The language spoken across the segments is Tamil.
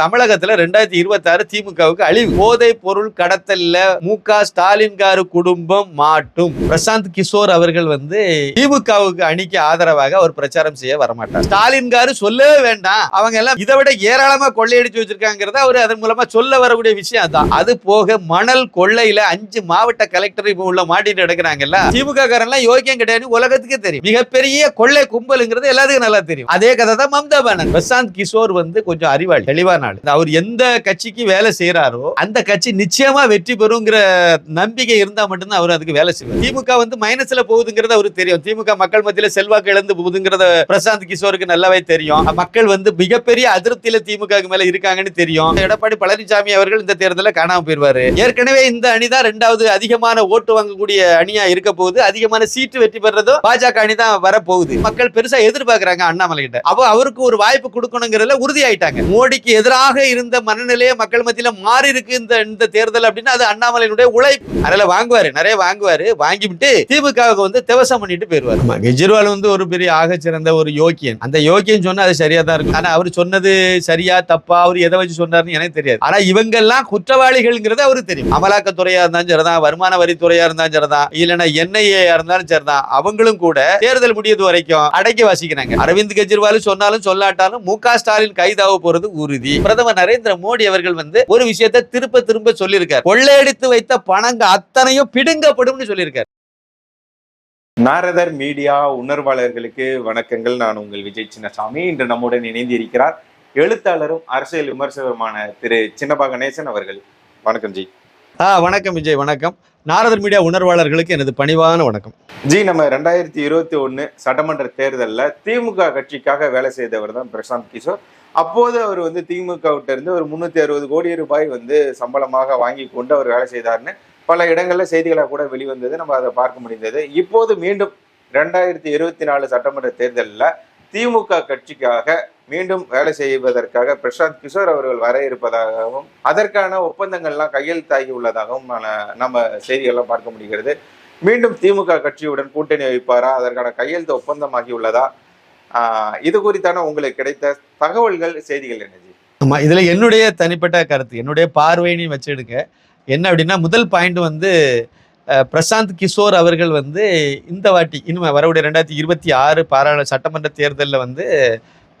தமிழகத்துல ரெண்டாயிரத்தி இருபத்தி ஆறு திமுகவுக்கு அழிவு. போதை பொருள் கடத்தல்ல மு க ஸ்டாலின் காரு குடும்பம் மாட்டும். பிரசாந்த் கிஷோர் அவர்கள் வந்து திமுகவுக்கு அணிக்கு ஆதரவாக அவர் பிரச்சாரம் செய்ய வரமாட்டார். ஸ்டாலின் காரு சொல்லவே வேண்டாம். அவங்க எல்லாம் இதை விட ஏராளமா கொள்ளையடிச்சு வச்சிருக்காங்கிறத அவர் அதன் மூலமா சொல்ல வரக்கூடிய விஷயம் அதான். அது போக மணல் கொள்ளையில அஞ்சு மாவட்ட கலெக்டர் இப்ப உள்ள மாட்டிட்டு எடுக்கிறாங்கல்ல திமுக காரன்லாம் யோக்கியம் கிடையாது உலகத்துக்கே தெரியும். மிகப்பெரிய கொள்ளை கும்பலுங்கிறது எல்லாத்துக்கும் நல்லா தெரியும். அதே கதை தான் மம்தா பேனர் பிரசாந்த் கிஷோர் வந்து கொஞ்சம் அறிவாளி தெளிவான ஆளு அவர் எந்த கட்சிக்கு வேலை செய்யறாரோ அந்த கட்சி நிச்சயமா வெற்றி பெறுங்கிற நம்பிக்கை இருந்தா மட்டும்தான் அவர் அதுக்கு வேலை செய்வார். திமுக வந்து மைனஸ்ல போகுதுங்கிறது அவருக்கு தெரியும். திமுக மக்கள் மத்தியில செல்வாக்கு இழந்து போகுதுங்கிறத பிரசாந்த் கிஷோருக்கு நல்லாவே தெரியும். மக்கள் வந்து மிகப்பெரிய அதிருப்தியில திமுக மேல இருக்காங்கன்னு தெரியும். எடப்பாடி பழனிசாமி அவர்கள் இந்த தேர்தலில் காணாம போயிருவாரு. ஏற்கனவே இந்த அணி தான் ரெண்டாவது அதிகமான ஓட்டு வாங்கக்கூடிய அணியா இருக்க போகுது. அதிகமான சீட்டு வெற்றி பெறதும் பாஜக அணி தான் வரப்போகுது. மக்கள் பெருசா எதிர்பார்க்கிறாங்க அண்ணாமலை கிட்ட அப்போ அவருக்கு ஒரு வாய்ப்பு கொடுக்கணுங்கிறதுல உறுதியாயிட்டாங்க. மோடிக்கு எதிராக இருந்த மனநிலையை மக்கள் மத்தியில மாறி இருக்கு இந்த இந்த தேர்தல் அப்படின்னா அது அண்ணாமலையினுடைய உழைப்பு. அதில் வாங்குவாரு நிறைய வாங்குவாரு. வாங்கிவிட்டு திமுகவுக்கு வந்து திவசம் பண்ணிட்டு போயிருவார் கெஜ்ரிவால் வந்து ஒரு பெரிய ஆகச்சிறந்த ஒரு யோக்கியன். அந்த யோக்கியன் சொன்னா அது சரியா தான் இருக்கும். ஆனா அவர் சொன்னது சரியா தப்பா அவர் எதை வச்சு சொன்னாருன்னு எனக்கு தெரியாது. ஆனா இவங்கெல்லாம் குற்றவாளிகள்ங்கிறது அவருக்கு தெரியும். அமலாக்கத்துறையா இருந்தாலும் சரிதான் வருமான வரித்துறையா இருந்தாலும் சரிதான் இல்லைன்னா என்ஐஏ இருந்தாலும் சரிதான். அவங்களும் கூட தேர்தல் முடியது வரைக்கும் அடக்கி வாசிக்கிறாங்க. அரவிந்த் கெஜ்ரிவால் சொன்னாலும் சொல்லாட்டாலும் மு க ஸ்டாலின் கைதாக போறது உறுதி. பிரதமர் நரேந்திர மோடி அவர்கள் வந்து ஒரு விஷயத்தை திரும்ப திரும்ப சொல்லியிருக்காரு. கொள்ளையடித்து வைத்த பணங்க அத்தனையும் பிடுங்கப்படும்னு சொல்லியிருக்காரு. நாரதர் மீடியா உணர்வாளர்களுக்கு வணக்கங்கள். நான் உங்கள் விஜய் சின்னசாமி. இன்று நம்முடன் இணைந்து இருக்கிறார் எழுத்தாளரும் அரசியல் விமர்சகருமான திரு சின்னபா கணேசன் அவர்கள். வணக்கம் ஜி. ஆ வணக்கம் விஜய் வணக்கம். நாரதர் மீடியா உணர்வாளர்களுக்கு எனது பணிவான வணக்கம். ஜி நம்ம ரெண்டாயிரத்தி இருபத்தி ஒன்னு சட்டமன்ற தேர்தல்ல திமுக கட்சிக்காக வேலை செய்தவர் தான் பிரசாந்த் கிஷோர். அப்போது அவர் வந்து திமுகவிட்ட இருந்து ஒரு முன்னூத்தி அறுபது கோடி ரூபாய் வந்து சம்பளமாக வாங்கி கொண்டு அவர் வேலை செய்தார்னு பல இடங்கள்ல செய்திகளாக கூட வெளிவந்தது. நம்ம அதை பார்க்க முடிந்தது. இப்போது மீண்டும் ரெண்டாயிரத்தி இருபத்தி நாலு சட்டமன்ற தேர்தலில் திமுக கட்சிக்காக மீண்டும் வேலை செய்வதற்காக பிரசாந்த் கிஷோர் அவர்கள் வர இருப்பதாகவும் அதற்கான ஒப்பந்தங்கள்லாம் கையெழுத்தாகி உள்ளதாகவும் நான் நம்ம செய்திகள்லாம் பார்க்க முடிகிறது. மீண்டும் திமுக கட்சியுடன் கூட்டணி வைப்பாரா? அதற்கான கையெழுத்து ஒப்பந்தமாகி உள்ளதா? இது குறித்தான உங்களுக்கு கிடைத்த தகவல்கள் செய்திகள் என்ன ஆமாம் ஆமா இதுல என்னுடைய தனிப்பட்ட கருத்து. என்னுடைய பார்வையினையும் வச்செடுக்க என்ன அப்படின்னா முதல் பாயிண்ட் வந்து பிரசாந்த் கிஷோர் அவர்கள் வந்து இந்த வாட்டி இனிமே வரக்கூடிய ரெண்டாயிரத்தி இருபத்தி ஆறு பாராள சட்டமன்ற தேர்தலில் வந்து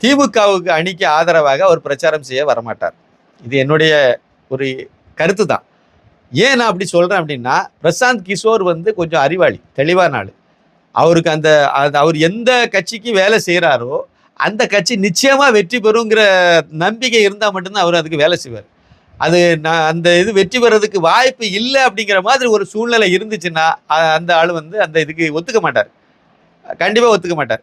திமுகவுக்கு அணிக்கு ஆதரவாக அவர் பிரச்சாரம் செய்ய வரமாட்டார். இது என்னுடைய ஒரு கருத்து தான் ஏன் நான் அப்படி சொல்கிறேன் அப்படின்னா பிரசாந்த் கிஷோர் வந்து கொஞ்சம் அறிவாளி தெளிவான ஆள். அவருக்கு அந்த அது அவர் எந்த கட்சிக்கு வேலை செய்கிறாரோ அந்த கட்சி நிச்சயமாக வெற்றி பெறுங்கிற நம்பிக்கை இருந்தால் மட்டும்தான் அவர் அதுக்கு வேலை செய்வார். அது நான் அந்த இது வெற்றி பெறதுக்கு வாய்ப்பு இல்லை அப்படிங்கிற மாதிரி ஒரு சூழ்நிலை இருந்துச்சுன்னா அந்த ஆள் வந்து அந்த இதுக்கு ஒத்துக்க மாட்டார். கண்டிப்பாக ஒத்துக்க மாட்டார்.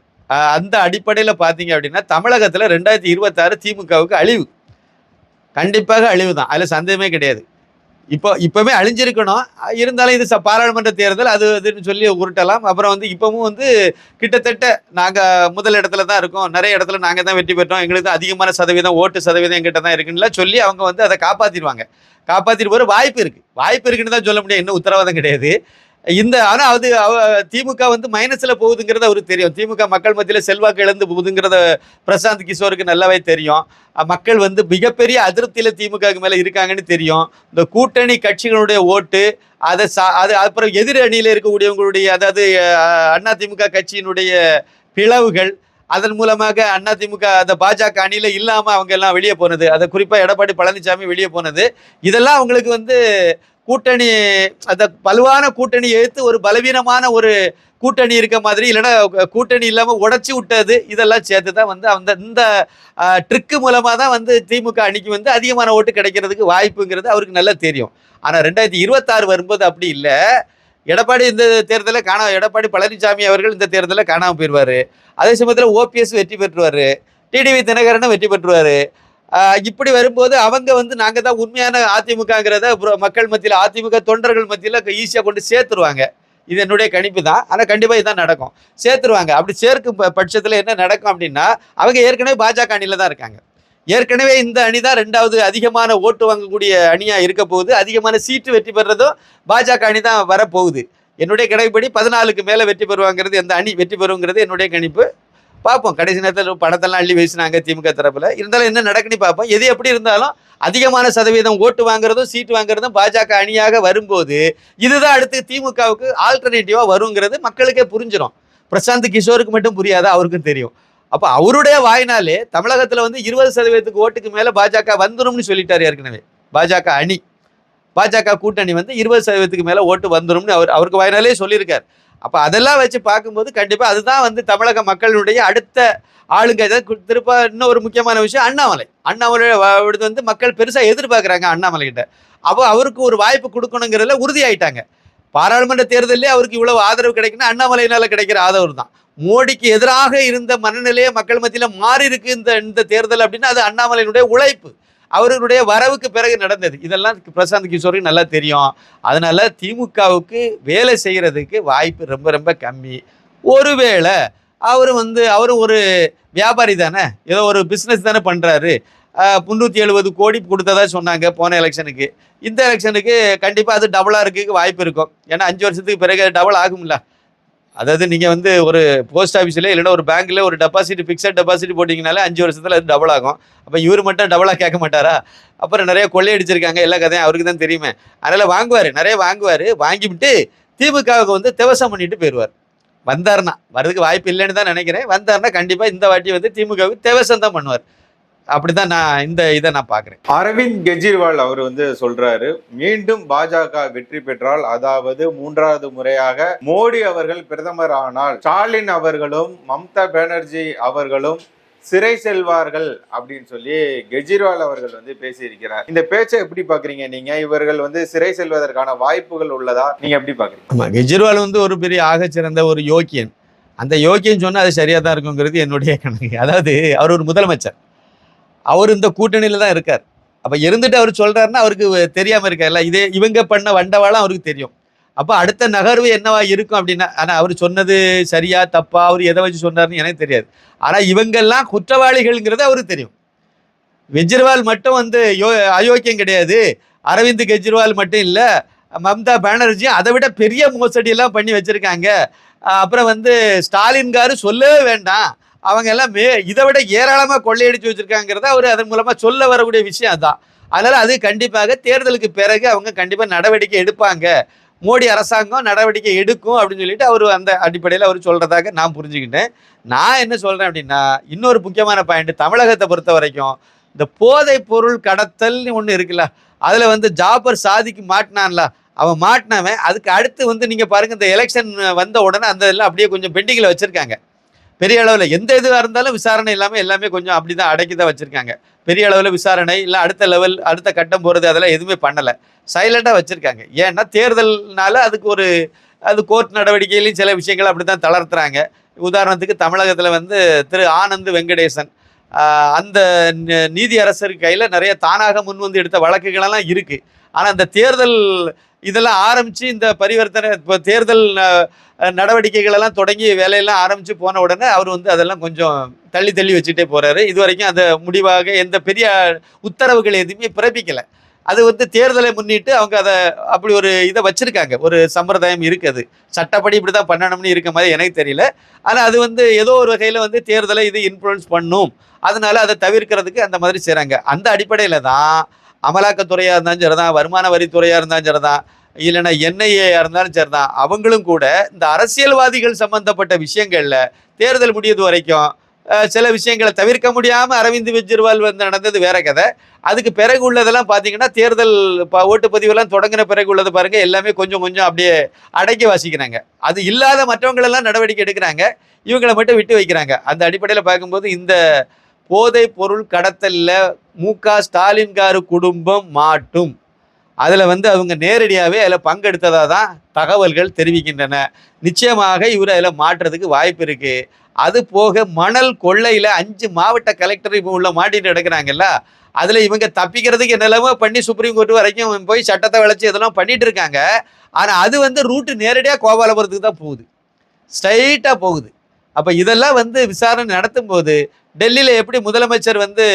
அந்த அடிப்படையில் பார்த்தீங்க அப்படின்னா தமிழகத்தில் ரெண்டாயிரத்தி இருபத்தாறு திமுகவுக்கு அழிவு. கண்டிப்பாக அழிவு தான் அதில் சந்தேகமே கிடையாது. இப்போ இப்போவே அழிஞ்சிருக்கணும். இருந்தாலும் இது ச- பாராளுமன்ற தேர்தல் அது இதுன்னு சொல்லி உருட்டலாம். அப்புறம் வந்து இப்போவும் வந்து கிட்டத்தட்ட நாங்கள் முதல் இடத்துல தான் இருக்கோம். நிறைய இடத்துல நாங்கள் தான் வெற்றி பெற்றோம். எங்களுக்கு தான் அதிகமான சதவீதம் ஓட்டு சதவீதம் எங்கிட்ட தான் இருக்குன்னுலாம் சொல்லி அவங்க வந்து அதை காப்பாற்றிடுவாங்க காப்பாற்றிட்டு போகிற வாய்ப்பு இருக்குது வாய்ப்பு இருக்குன்னு தான் சொல்ல முடியும். இன்னும் உத்தரவாதம் கிடையாது. இந்த ஆனால் அது அவ- திமுக வந்து மைனஸில் போகுதுங்கிறது அவருக்கு தெரியும். திமுக மக்கள் மத்தியில் செல்வாக்கு இழந்து போகுதுங்கிறத பிரசாந்த் கிஷோருக்கு நல்லாவே தெரியும். மக்கள் வந்து மிகப்பெரிய அதிருப்தியில் திமுகவுக்கு மேலே இருக்காங்கன்னு தெரியும். இந்த கூட்டணி கட்சிகளுடைய ஓட்டு அதை சா அது அப்புறம் எதிர் அணியில் இருக்கக்கூடியவங்களுடைய அதாவது அண்ணா திமுக கட்சியினுடைய பிளவுகள் அதன் மூலமாக அண்ணா திமுக அந்த பாஜக அணியில் இல்லாமல் அவங்க எல்லாம் வெளியே போனது. அதை குறிப்பாக எடப்பாடி பழனிசாமி வெளியே போனது. இதெல்லாம் அவங்களுக்கு வந்து கூட்டணி அந்த பலுவான கூட்டணி எடுத்து ஒரு பலவீனமான ஒரு கூட்டணி இருக்க மாதிரி இல்லைன்னா கூட்டணி இல்லாமல் உடைச்சி விட்டது இதெல்லாம் சேர்த்து தான் வந்து அந்த இந்த ட்ரிக்கு மூலமாக தான் வந்து திமுக அணிக்கு வந்து அதிகமான ஓட்டு கிடைக்கிறதுக்கு வாய்ப்புங்கிறது அவருக்கு நல்லா தெரியும். ஆனால் ரெண்டாயிரத்தி இருபத்தாறு வரும்போது அப்படி இல்லை. எடப்பாடி இந்த தேர்தலில் காணா எடப்பாடி பழனிசாமி அவர்கள் இந்த தேர்தலில் காணாமல் போயிடுவார் அதே சமயத்தில் ஓபிஎஸ் வெற்றி பெற்றுவார். டிடிவி தினகரனும் வெற்றி பெற்றுவார். இப்படி வரும்போது அவங்க வந்து நாங்கள் தான் உண்மையான அதிமுகங்கிறத மக்கள் மத்தியில் அதிமுக தொண்டர்கள் மத்தியில் ஈஸியாக கொண்டு சேர்த்துருவாங்க. இது என்னுடைய கணிப்பு தான். ஆனால் கண்டிப்பாக இதுதான் நடக்கும். சேர்த்துருவாங்க. அப்படி சேர்க்கும் பட்சத்தில் என்ன நடக்கும் அப்படின்னா அவங்க ஏற்கனவே பாஜக அணியில் தான் இருக்காங்க. ஏற்கனவே இந்த அணி தான் ரெண்டாவது அதிகமான ஓட்டு வாங்கக்கூடிய அணியாக இருக்க போகுது. அதிகமான சீட்டு வெற்றி பெறதும் பாஜக அணி தான் வரப்போகுது. என்னுடைய கணிப்படி பதினாலுக்கு மேலே வெற்றி பெறுவாங்கிறது எந்த அணி வெற்றி பெறுங்கிறது என்னுடைய கணிப்பு. பார்ப்போம். கடைசி நேரத்தில் படத்தெல்லாம் அள்ளி வீசினாங்க திமுக தரப்பில். இருந்தாலும் என்ன நடக்குன்னு பார்ப்போம். எது எப்படி இருந்தாலும் அதிகமான சதவீதம் ஓட்டு வாங்குறதும் சீட்டு வாங்குறதும் பாஜக அணியாக வரும்போது இதுதான் அடுத்து திமுகவுக்கு ஆல்டர்னேட்டிவாக வருங்கிறது மக்களுக்கே புரிஞ்சிடும் பிரசாந்த் கிஷோருக்கு மட்டும் புரியாதா? அவருக்கும் தெரியும். அப்போ அவருடைய வாய்னாலே தமிழகத்தில் வந்து இருபது சதவீதத்துக்கு ஓட்டுக்கு மேலே பாஜக வந்துரும்னு சொல்லிட்டார் ஏற்கனவே. பாஜக அணி. பாஜக கூட்டணி வந்து இருபது சதவீதத்துக்கு மேலே ஓட்டு வந்துரும்னு அவர் அவருக்கு வாய்னாலே சொல்லியிருக்கார். அப்ப அதெல்லாம் வச்சு பார்க்கும்போது கண்டிப்பா அதுதான் வந்து தமிழக மக்களுடைய அடுத்த ஆளுங்க. திருப்ப இன்னும் ஒரு முக்கியமான விஷயம் அண்ணாமலை. அண்ணாமலை வந்து மக்கள் பெருசா எதிர்பார்க்குறாங்க அண்ணாமலை கிட்ட. அப்போ அவருக்கு ஒரு வாய்ப்பு கொடுக்கணுங்கிறதுல உறுதியாயிட்டாங்க. பாராளுமன்ற தேர்தலே அவருக்கு இவ்வளவு ஆதரவு கிடைக்குன்னா அண்ணாமலையினால கிடைக்கிற ஆதரவு தான். மோடிக்கு எதிராக இருந்த மனநிலையை மக்கள் மத்தியில மாறி இருக்கு இந்த இந்த தேர்தல் அப்படின்னா அது அண்ணாமலையினுடைய உழைப்பு. அவர்களுடைய வரவுக்கு பிறகு நடந்தது. இதெல்லாம் பிரசாந்த் கிஷோருக்கு நல்லா தெரியும். அதனால திமுகவுக்கு வேலை செய்கிறதுக்கு வாய்ப்பு ரொம்ப ரொம்ப கம்மி. ஒருவேளை அவர் வந்து அவரும் ஒரு வியாபாரி தானே ஏதோ ஒரு பிஸ்னஸ் தானே பண்ணுறாரு முந்நூற்றி எழுபது கோடி கொடுத்ததா சொன்னாங்க போன எலெக்ஷனுக்கு இந்த எலெக்ஷனுக்கு கண்டிப்பாக அது டபுளாக இருக்க வாய்ப்பு இருக்கும். ஏன்னா அஞ்சு வருஷத்துக்கு பிறகு டபுள் ஆகும்ல. அதாவது நீங்கள் வந்து ஒரு போஸ்ட் ஆஃபீஸில் இல்லைன்னா ஒரு பேங்க்கில் ஒரு டெபாசிட் ஃபிக்ஸட் டெபாசிட் போட்டிங்கனாலே அஞ்சு வருஷத்தில் அது டபுள் ஆகும். அப்போ இவர் மட்டும் டபுளாக கேட்க மாட்டாரா? அப்புறம் நிறைய கொள்ளையடிச்சிருக்காங்க எல்லா கதையும் அவருக்கு தான் தெரியுமே. அதனால் வாங்குவார் நிறைய வாங்குவார். வாங்கிவிட்டு திமுகவுக்கு வந்து திவசம் பண்ணிட்டு போயிடுவார் வந்தார்னா வரதுக்கு வாய்ப்பு இல்லைன்னு தான் நினைக்கிறேன். வந்தாருன்னா கண்டிப்பாக இந்த வாட்டி வந்து திமுகவுக்கு திவசம் தான் பண்ணுவார். அப்படிதான் நான் இந்த இதை நான் பார்க்குறேன் அரவிந்த் கெஜ்ரிவால் அவர் வந்து சொல்றாரு மீண்டும் பாஜக வெற்றி பெற்றால் அதாவது மூன்றாவது முறையாக மோடி அவர்கள் பிரதமர் ஆனால் ஸ்டாலின் அவர்களும் மம்தா பானர்ஜி அவர்களும் சிறை செல்வார்கள் அப்படின்னு சொல்லி கெஜ்ரிவால் அவர்கள் வந்து பேசியிருக்கிறார். இந்த பேச்சை எப்படி பாக்குறீங்க நீங்க? இவர்கள் வந்து சிறை செல்வதற்கான வாய்ப்புகள் உள்ளதா? நீங்க எப்படி பாக்குறீங்க? ஆமாம் கெஜ்ரிவால் வந்து ஒரு பெரிய ஆகச்சிறந்த ஒரு யோக்கியன் அந்த யோக்கியன் சொன்னால் அது சரியாக தான் இருக்குங்கிறது என்னுடைய கணக்கு. அதாவது அவர் ஒரு முதலமைச்சர். அவர் இந்த கூட்டணியில் தான் இருக்கார். அப்போ இருந்துட்டு அவர் சொல்கிறாருன்னா அவருக்கு தெரியாமல் இருக்கார்ல இதே இவங்க பண்ண வண்டவாளம் அவருக்கு தெரியும். அப்போ அடுத்த நகர்வு என்னவா இருக்கும் அப்படின்னா ஆனால் அவர் சொன்னது சரியா தப்பா அவர் எதை வச்சு சொன்னார்னு எனக்கு தெரியாது. ஆனால் இவங்கெல்லாம் குற்றவாளிகள்ங்கிறது அவருக்கு தெரியும். கெஜ்ரிவால் மட்டும் வந்து யோ அயோக்கியம் கிடையாது. அரவிந்த் கெஜ்ரிவால் மட்டும் இல்லை மம்தா பானர்ஜியும் அதை விட பெரிய மோசடியெல்லாம் பண்ணி வச்சுருக்காங்க. அப்புறம் வந்து ஸ்டாலின்காரு சொல்லவே வேண்டாம். அவங்க எல்லாம் மே இதை விட ஏராளமாக கொள்ளையடிச்சு வச்சுருக்காங்கிறத அவர் அதன் மூலமாக சொல்ல வரக்கூடிய விஷயம் அதான். அதனால் அது கண்டிப்பாக தேர்தலுக்கு பிறகு அவங்க கண்டிப்பாக நடவடிக்கை எடுப்பாங்க. மோடி அரசாங்கம் நடவடிக்கை எடுக்கும் அப்படின்னு சொல்லிட்டு அவர் அந்த அடிப்படையில் அவர் சொல்கிறதாக நான் புரிஞ்சுக்கிட்டேன். நான் என்ன சொல்கிறேன் அப்படின்னா இன்னொரு முக்கியமான பாயிண்ட் தமிழகத்தை பொறுத்த வரைக்கும் இந்த போதைப் பொருள் கடத்தல்னு ஒன்று இருக்குல்ல அதில் வந்து ஜாபர் சாதிக்கு மாட்டினான்ல அவன் மாட்டினவன் அதுக்கு அடுத்து வந்து நீங்கள் பாருங்க இந்த எலெக்ஷன் வந்த உடனே அந்த இதெல்லாம் அப்படியே கொஞ்சம் பெண்டிங்கில் வச்சுருக்காங்க. பெரிய அளவில் எந்த இதுவாக இருந்தாலும் விசாரணை இல்லாமல் எல்லாமே கொஞ்சம் அப்படி தான் அடக்கி தான் வச்சுருக்காங்க. பெரிய அளவில் விசாரணை இல்லை அடுத்த லெவல் அடுத்த கட்டம் போகிறது அதெல்லாம் எதுவுமே பண்ணலை. சைலண்டாக வச்சுருக்காங்க. ஏன்னா தேர்தல்னால அதுக்கு ஒரு அது கோர்ட் நடவடிக்கையிலையும் சில விஷயங்கள் அப்படி தான் தளர்த்துறாங்க. உதாரணத்துக்கு தமிழகத்தில் வந்து திரு ஆனந்த் வெங்கடேசன் அந்த நீதி அரசர் கையில் நிறைய தானாக முன் வந்து எடுத்த வழக்குகளெல்லாம் இருக்குது ஆனால் அந்த தேர்தல் இதெல்லாம் ஆரம்பித்து இந்த பரிவர்த்தனை இப்போ தேர்தல் நடவடிக்கைகள் எல்லாம் தொடங்கி வேலையெல்லாம் ஆரம்பித்து போன உடனே அவர் வந்து அதெல்லாம் கொஞ்சம் தள்ளி தள்ளி வச்சுட்டே போகிறாரு இது வரைக்கும் அந்த முடிவாக எந்த பெரிய உத்தரவுகள் எதுவுமே பிறப்பிக்கலை. அது வந்து தேர்தலை முன்னிட்டு அவங்க அதை அப்படி ஒரு இதை வச்சிருக்காங்க. ஒரு சம்பிரதாயம் இருக்குது. சட்டப்படி இப்படி தான் பண்ணணும்னு இருக்க மாதிரி எனக்கு தெரியல. ஆனால் அது வந்து ஏதோ ஒரு வகையில் வந்து தேர்தலை இது இன்ஃப்ளூயன்ஸ் பண்ணும். அதனால அதை தவிர்க்கிறதுக்கு அந்த மாதிரி செய்கிறாங்க அந்த அடிப்படையில் தான் அமலாக்கத்துறையாக இருந்தாலும் சரிதான் வருமான வரித்துறையாக இருந்தாலும் சரிதான். இல்லைன்னா என்ஐஏயாக இருந்தாலும் சரிதான். அவங்களும் கூட இந்த அரசியல்வாதிகள் சம்பந்தப்பட்ட விஷயங்களில் தேர்தல் முடியது வரைக்கும் சில விஷயங்களை தவிர்க்க முடியாமல் அரவிந்த் கெஜ்ரிவால் வந்து நடந்தது வேற கதை. அதுக்கு பிறகு உள்ளதெல்லாம் பார்த்தீங்கன்னா தேர்தல் ப- ஓட்டுப்பதிவெல்லாம் தொடங்கின பிறகு உள்ளது பாருங்கள் எல்லாமே கொஞ்சம் கொஞ்சம் அப்படியே அடக்கி வாசிக்கிறாங்க. அது இல்லாத மற்றவங்களெல்லாம் நடவடிக்கை எடுக்கிறாங்க. இவங்களை மட்டும் விட்டு வைக்கிறாங்க. அந்த அடிப்படையில் பார்க்கும்போது இந்த போதைப் பொருள் கடத்தலில் மு க ஸ்டாலின்காரு குடும்பம் மாட்டும். அதில் வந்து அவங்க நேரடியாகவே அதில் பங்கெடுத்ததாக தான் தகவல்கள் தெரிவிக்கின்றன. நிச்சயமாக இவர் அதில் மாற்றுறதுக்கு வாய்ப்பு இருக்குது அது போக மணல் கொள்ளையில் அஞ்சு மாவட்ட கலெக்டர் இப்போ உள்ள மாட்டிட்டு எடுக்கிறாங்கல்ல அதில் இவங்க தப்பிக்கிறதுக்கு என்னெல்லாமோ பண்ணி சுப்ரீம் கோர்ட் வரைக்கும் போய் சட்டத்தை விளைச்சி இதெல்லாம் பண்ணிட்டு இருக்காங்க. ஆனால் அது வந்து ரூட்டு நேரடியாக கோபாலபுரத்துக்கு தான் போகுது. ஸ்ட்ரைட்டாக போகுது. அப்போ இதெல்லாம் வந்து விசாரணை நடத்தும் போது டெல்லியில் எப்படி முதலமைச்சர் வந்து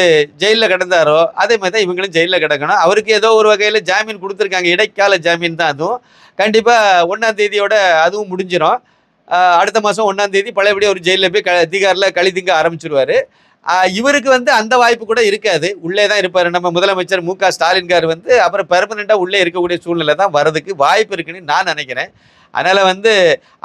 ஜெயிலில் கிடந்தாரோ அதே மாதிரி தான் இவங்களும் ஜெயிலில் கிடக்கணும். அவருக்கு ஏதோ ஒரு வகையில் ஜாமீன் கொடுத்துருக்காங்க. இடைக்கால ஜாமீன் தான் அதுவும். கண்டிப்பாக ஒன்றாம் தேதியோட அதுவும் முடிஞ்சிடும் அடுத்த மாதம் ஒன்றாம் தேதி பழையபடி ஒரு ஜெயிலில் போய் க தீகாரில் களி திங்க ஆரம்பிச்சிருவாரு இவருக்கு வந்து அந்த வாய்ப்பு கூட இருக்காது. உள்ளே தான் இருப்பார். நம்ம முதலமைச்சர் மு க ஸ்டாலின் கார் வந்து அப்புறம் பெர்மனெண்ட்டாக உள்ளே இருக்கக்கூடிய சூழ்நிலை தான் வரதுக்கு வாய்ப்பு இருக்குன்னு நான் நினைக்கிறேன். அதனால் வந்து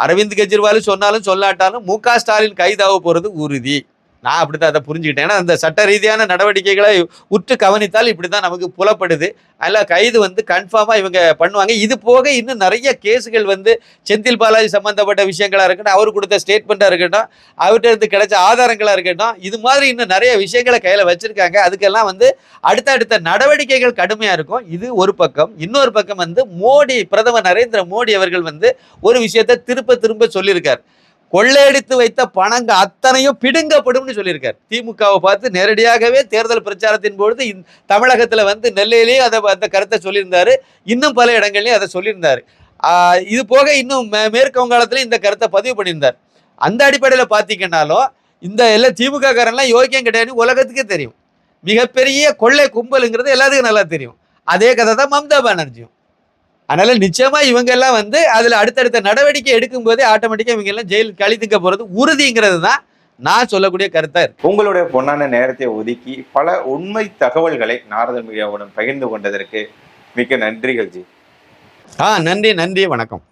அரவிந்த் கெஜ்ரிவாலும் சொன்னாலும் சொல்லாட்டாலும் மு க ஸ்டாலின் கைதாக போகிறது உறுதி. நான் அப்படி தான் அதை புரிஞ்சுக்கிட்டேன். ஏன்னா அந்த சட்ட ரீதியான நடவடிக்கைகளை உற்று கவனித்தால் இப்படி தான் நமக்கு புலப்படுது. அதில் கைது வந்து கன்ஃபார்மாக இவங்க பண்ணுவாங்க. இது போக இன்னும் நிறைய கேஸுகள் வந்து செந்தில் பாலாஜி சம்மந்தப்பட்ட விஷயங்களாக இருக்கட்டும் அவர் கொடுத்த ஸ்டேட்மெண்ட்டாக இருக்கட்டும் அவர்கிட்ட இருந்து கிடைச்ச ஆதாரங்களாக இருக்கட்டும் இது மாதிரி இன்னும் நிறைய விஷயங்களை கையில் வச்சுருக்காங்க. அதுக்கெல்லாம் வந்து அடுத்தடுத்த நடவடிக்கைகள் கடுமையாக இருக்கும். இது ஒரு பக்கம். இன்னொரு பக்கம் வந்து மோடி பிரதமர் நரேந்திர மோடி அவர்கள் வந்து ஒரு விஷயத்தை திரும்ப திரும்ப சொல்லியிருக்கார். கொள்ளையடித்து வைத்த பணங்க அத்தனையும் பிடுங்கப்படும்னு சொல்லியிருக்கார். திமுகவை பார்த்து நேரடியாகவே தேர்தல் பிரச்சாரத்தின் பொழுது தமிழகத்தில் வந்து நெல்லையிலேயும் அதை அந்த கருத்தை சொல்லியிருந்தாரு. இன்னும் பல இடங்கள்லையும் அதை சொல்லியிருந்தார். இது போக இன்னும் மே- மேற்கு வங்காளத்திலையும் இந்த கருத்தை பதிவு பண்ணியிருந்தார். அந்த அடிப்படையில் பார்த்தீங்கன்னாலும் இந்த எல்லாம் திமுக காரன்லாம் யோக்கியம் கிடையாதுன்னு உலகத்துக்கே தெரியும். மிகப்பெரிய கொள்ளை கும்பலுங்கிறது எல்லாத்துக்கும் நல்லா தெரியும். அதே கதை தான் மம்தா பானர்ஜியும். அதனால நிச்சயமா இவங்க எல்லாம் வந்து அதுல அடுத்தடுத்த நடவடிக்கை எடுக்கும் போதே ஆட்டோமேட்டிக்கா இவங்க எல்லாம் ஜெயில் கழித்துக்க போறது உறுதிங்கிறது தான் நான் சொல்லக்கூடிய கருத்தா இருக்கு. உங்களுடைய பொன்னான நேரத்தை ஒதுக்கி பல உண்மை தகவல்களை நாரதன் மீடியாவுடன் பகிர்ந்து கொண்டதற்கு மிக்க நன்றிகள் ஜி. ஆ நன்றி நன்றி வணக்கம்.